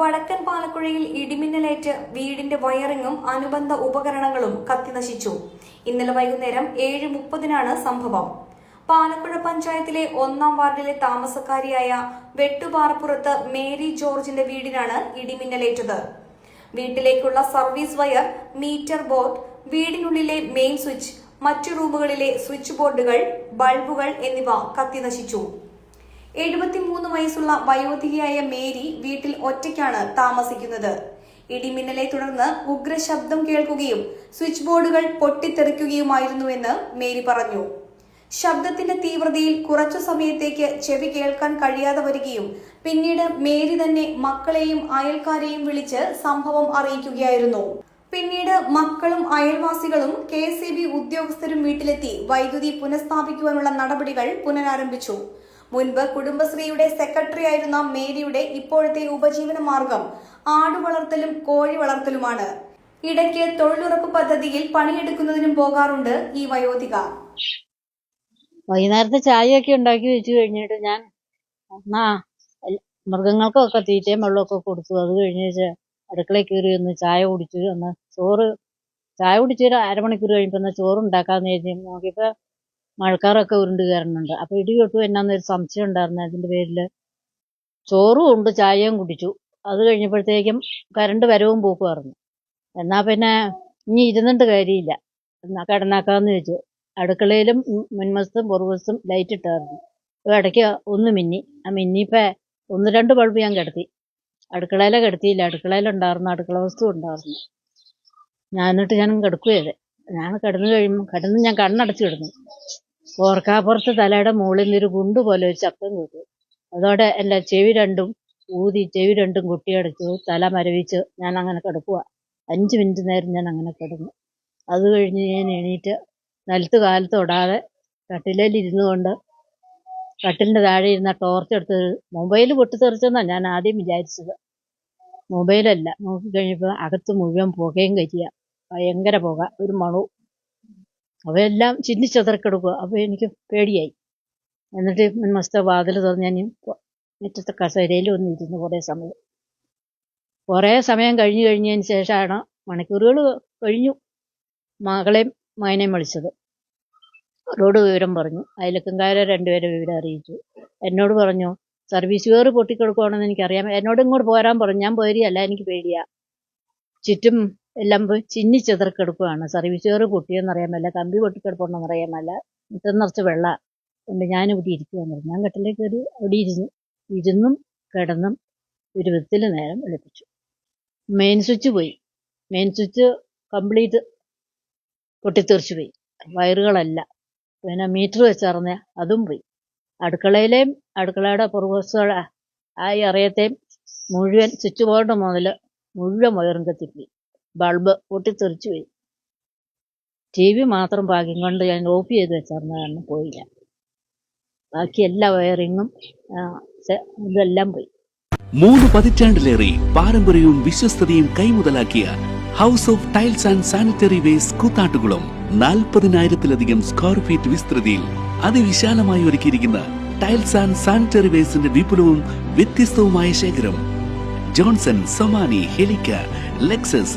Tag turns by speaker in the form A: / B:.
A: വടക്കൻ പാലക്കുഴയിൽ ഇടിമിന്നലേറ്റ് വീടിന്റെ വയറിങ്ങും അനുബന്ധ ഉപകരണങ്ങളും കത്തിനശിച്ചു. ഇന്നലെ വൈകുന്നേരം ഏഴ് മുപ്പതിനാണ് സംഭവം. പാലക്കുഴ പഞ്ചായത്തിലെ ഒന്നാം വാർഡിലെ താമസക്കാരിയായ വെട്ടുപാറപ്പുറത്ത് മേരി ജോർജിന്റെ വീടിനാണ് ഇടിമിന്നലേറ്റത്. വീട്ടിലേക്കുള്ള സർവീസ് വയർ മീറ്റർ ബോർഡ് വീടിനുള്ളിലെ മെയിൻ സ്വിച്ച് മറ്റു റൂമുകളിലെ സ്വിച്ച് ബോർഡുകൾ ബൾബുകൾ എന്നിവ കത്തിനശിച്ചു. എഴുപത്തിമൂന്ന് വയസ്സുള്ള വയോധികയായ മേരി വീട്ടിൽ ഒറ്റയ്ക്കാണ് താമസിക്കുന്നത്. ഇടിമിന്നലെ തുടർന്ന് ഉഗ്ര ശബ്ദം കേൾക്കുകയും സ്വിച്ച് ബോർഡുകൾ പൊട്ടിത്തെറിക്കുകയുമായിരുന്നുവെന്ന് മേരി പറഞ്ഞു. ശബ്ദത്തിന്റെ തീവ്രതയിൽ കുറച്ചു സമയത്തേക്ക് ചെവി കേൾക്കാൻ കഴിയാതെ വരികയും പിന്നീട് മേരി തന്നെ മക്കളെയും അയൽക്കാരെയും വിളിച്ച് സംഭവം അറിയിക്കുകയായിരുന്നു. പിന്നീട് മക്കളും അയൽവാസികളും കെ എസ് ഉദ്യോഗസ്ഥരും വീട്ടിലെത്തി വൈദ്യുതി പുനഃസ്ഥാപിക്കുവാനുള്ള നടപടികൾ പുനരാരംഭിച്ചു. മുൻപ് കുടുംബശ്രീയുടെ സെക്രട്ടറി ആയിരുന്ന മേരിയുടെ ഇപ്പോഴത്തെ ഉപജീവന മാർഗം ആടുവളർത്തലും കോഴി വളർത്തലുമാണ്. ഇടയ്ക്ക് തൊഴിലുറപ്പ് പദ്ധതിയിൽ പണിയെടുക്കുന്നതിനും പോകാറുണ്ട് ഈ വയോധിക.
B: വൈകുന്നേരത്തെ ചായയൊക്കെ ഉണ്ടാക്കി വെച്ചു കഴിഞ്ഞിട്ട് ഞാൻ മൃഗങ്ങൾക്കൊക്കെ തീറ്റയും വെള്ളമൊക്കെ കൊടുത്തു. അത് കഴിഞ്ഞ് അടുക്കളയിൽ കയറി ഒന്ന് ചായ കുടിച്ചു ഒന്ന് ചോറ് ചായ കുടിച്ചൊരു അരമണിക്കൂർ ഒന്ന് ചോറ് ഉണ്ടാക്കാന്ന് കരുതി. നോക്കിയപ്പോൾ മഴക്കാറൊക്കെ ഉരുണ്ട് കയറുന്നുണ്ട്. അപ്പോൾ ഇടി കൊട്ടു എന്നാന്നൊരു സംശയം ഉണ്ടായിരുന്നു അതിന്റെ പേരിൽ ചോറും ഉണ്ട് ചായയും കുടിച്ചു. അത് കഴിഞ്ഞപ്പോഴത്തേക്കും കരണ്ട് വരവും പോക്കുമായിരുന്നു എന്നാ പിന്നെ ഇനി ഇരുന്നിട്ട് കാര്യമില്ല. എന്നാ കിടന്നാക്കാന്ന് വെച്ചു അടുക്കളയിലും മുൻവശത്തും പുറകുവശത്തും ലൈറ്റ് ഇട്ടായിരുന്നു. ഇടയ്ക്ക് ഒന്ന് മിന്നി. ആ മിന്നിയപ്പോൾ ഒന്ന് രണ്ട് ബൾബ് ഞാൻ കിടത്തി. അടുക്കളയിലെ കിടത്തിയില്ല. അടുക്കളയിലുണ്ടായിരുന്നു അടുക്കള വസ്തു ഉണ്ടായിരുന്നു ഞാൻ എന്നിട്ട് ഞാൻ കിടക്കുകയത് ഞാൻ കിടന്നു കഴിയുമ്പോൾ കിടന്ന് ഞാൻ കണ്ണടച്ച് കിടന്നു. ഓർക്കാപ്പുറത്ത് തലയുടെ മുകളിൽ നിന്ന് ഒരു ഗുണ്ട് പോലെ ഒരു ശബ്ദം കേട്ടു. അതോടെ എന്റെ ചെവി രണ്ടും ഊതി ചെവി രണ്ടും കുട്ടിയടച്ചു തല മരവിച്ച് ഞാൻ അങ്ങനെ കിടക്കുക അഞ്ച് മിനിറ്റ് നേരം ഞാൻ അങ്ങനെ കിടന്നു. അത് കഴിഞ്ഞ് ഞാൻ എണീറ്റ് നിലത്ത് കാലത്ത് തൊടാതെ കട്ടിലേൽ ഇരുന്നു കൊണ്ട് കട്ടിലിന്റെ താഴെ ഇരുന്ന ടോർച്ച് എടുത്ത് മൊബൈൽ പൊട്ടിത്തെറിച്ചെന്നാണ് ഞാൻ ആദ്യം വിചാരിച്ചത്. മൊബൈലല്ല. നോക്കിക്കഴിഞ്ഞപ്പോൾ അകത്ത് മുഴുവൻ പുകയും കരിയ ഭയങ്കര പുക. ഒരു മണവും അവയെല്ലാം ചിന്നിച്ചതറിക്കിടക്കുക അപ്പോൾ എനിക്ക് പേടിയായി. എന്നിട്ട് മുൻവശത്തെ വാതിൽ തുറന്ന് ഞാൻ മുറ്റത്തെ കസേരയിൽ ഒന്ന് ഇരുന്നു കുറേ സമയം. കുറേ സമയം കഴിഞ്ഞു കഴിഞ്ഞതിന് ശേഷമാണ് മണിക്കൂറുകൾ കഴിഞ്ഞു മകളെയും മകനെയും വിളിച്ചത്. അവരോട് വിവരം പറഞ്ഞു. അയലക്കംകാരെ രണ്ടുപേരെ വിവരം അറിയിച്ചു. എന്നോട് പറഞ്ഞു സർവീസ് കയറ് പൊട്ടിക്കിടക്കുവാണെന്ന് എനിക്കറിയാം. എന്നോട് ഇങ്ങോട്ട് പോരാൻ പറഞ്ഞു. ഞാൻ പോരിയല്ല എനിക്ക് പേടിയാ. ചുറ്റും പോയി ചിന്നി ചെതറിക്കിടക്കുവാണ്. സർവീസ് ചെയർ പൊട്ടിയെന്നറിയാൻ മേല കമ്പി പൊട്ടിക്കിടപ്പുണ്ടെന്ന് അറിയാൻ മേല. മുറ്റം നിറച്ച് വെള്ള ഉണ്ട്. ഞാൻ ഇവിടെ ഇരിക്കുവാന്ന് പറഞ്ഞു. ഞാൻ കട്ടിലേക്ക് കയറി അവിടെ ഇരുന്നു ഇരുന്നും കിടന്നും ഒരു വിധത്തിൽ നേരം വെളുപ്പിച്ചു. മെയിൻ സ്വിച്ച് പോയി. മെയിൻ സ്വിച്ച് കംപ്ലീറ്റ് പൊട്ടിത്തെറിച്ചു പോയി. വയറുകളല്ല. പിന്നെ മീറ്റർ വെച്ചറിഞ്ഞ അതും പോയി. അടുക്കളയിലെയും അടുക്കളയുടെ പുറകുവശത്തോടെ ആ എറിയത്തെയും മുഴുവൻ സ്വിച്ച് ബോർഡ് മുതൽ മുഴുവൻ വയറും കത്തിപ്പോയി. ബൾബ് പൊട്ടിത്തെറിച്ചു പോയി ടി വി മാത്രം ഭാഗ്യം കൊണ്ട് ഞാൻ ഓഫ് ചെയ്ത് വെച്ചിരുന്ന കാരണം പോയില്ല. ബാക്കി എല്ലാ വയറിങ്ങും ഇതെല്ലാം പോയി.
C: മൂന്ന് പതിറ്റാണ്ടിലേറെ പാരമ്പര്യവും വിശ്വസ്തതയും കൈമുതലാക്കിയ house of tiles and sanitary waste Koothattukulam നാൽപ്പതിനായിരത്തിലധികം square feet വിസ്തൃതിയിൽ അതിവിശാലമായി ഒരുക്കിയിരിക്കുന്ന ടൈൽസ് ആൻഡ് സാനിറ്ററി വേസ്റ്റിന്റെ വിപുലവും വ്യത്യസ്തവുമായ ശേഖരം. ജോൺസൺ സൊമാനി ഹെലിക്ക ലെക്സസ്